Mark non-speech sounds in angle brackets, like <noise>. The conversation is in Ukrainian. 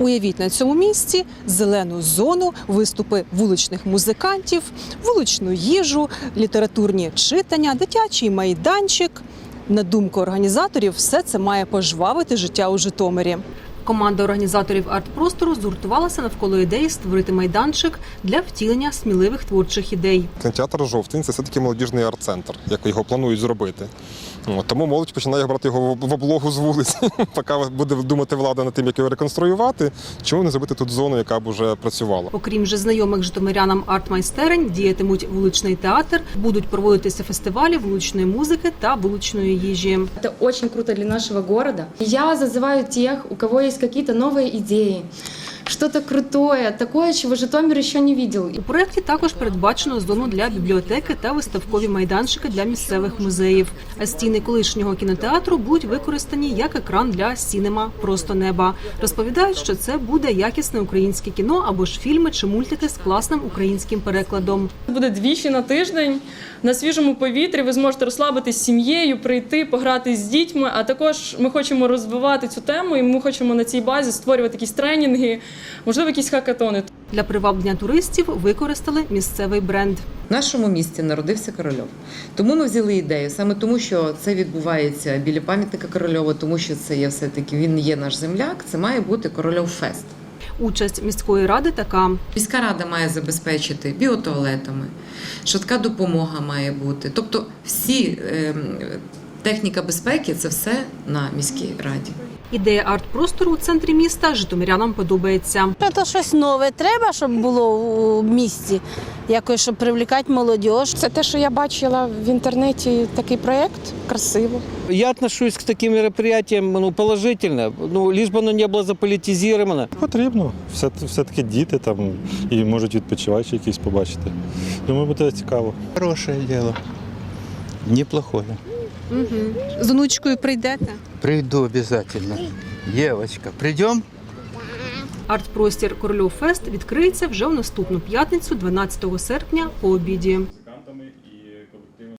Уявіть на цьому місці зелену зону, виступи вуличних музикантів, вуличну їжу, літературні читання, дитячий майданчик. На думку організаторів, все це має пожвавити життя у Житомирі. Команда організаторів арт-простору згуртувалася навколо ідеї створити майданчик для втілення сміливих творчих ідей. Кінотеатр жовтень це все-таки молодіжний арт-центр, як його планують зробити. Тому молодь починає брати його в облогу з вулиць. <laughs> Поки буде думати влада над тим, як його реконструювати, чому не зробити тут зону, яка б уже працювала. Окрім вже знайомих житомирянам арт-майстерень, діятимуть вуличний театр, будуть проводитися фестивалі вуличної музики та вуличної їжі. Это очень круто для нашего города. Я зазываю тех, у кого есть какие-то новые идеи, что-то крутое, такое, чего Житомир еще не видел. У проєкті також передбачено зону для бібліотеки та виставкові майданчики для місцевих музеїв. А стіни колишнього кінотеатру будуть використані як екран для сінема просто неба. Розповідають, що це буде якісне українське кіно або ж фільми чи мультики з класним українським перекладом. Буде двічі на тиждень на свіжому повітрі. Ви зможете розслабитись з сім'єю, прийти, пограти з дітьми. А також ми хочемо розвивати цю тему, і ми хочемо на цій базі створювати якісь тренінги, можливо, якісь хакатони. Для приваблення туристів використали місцевий бренд. В нашому місті народився Корольов. Тому ми взяли ідею саме тому, що це відбувається біля пам'ятника Корольова, тому що це є все-таки він є наш земляк. Це має бути Корольов Фест. Участь міської ради така. Міська рада має забезпечити біотуалетами, швидка допомога має бути. Тобто, всі ем, техніка безпеки це все на міській раді. Ідея арт-простору у центрі міста житомирянам подобається. Це щось нове треба, щоб було у місті, якось, щоб привлекати молодь. Це те, що я бачила в інтернеті такий проєкт, красиво. Я отношусь к таким мероприятиям ну, положительно, ну, лишь бы оно не было заполітизировано. Потрібно. Все, все-таки діти там і можуть відпочиваючі якісь побачити. Думаю, буде цікаво. Хорошее дело. Неплохое. З онучкою прийдете? Прийду обов'язково. Євочка, прийдемо? Арт-простір Корольов Фест відкриється вже в наступну п'ятницю, 12 серпня, по обіді.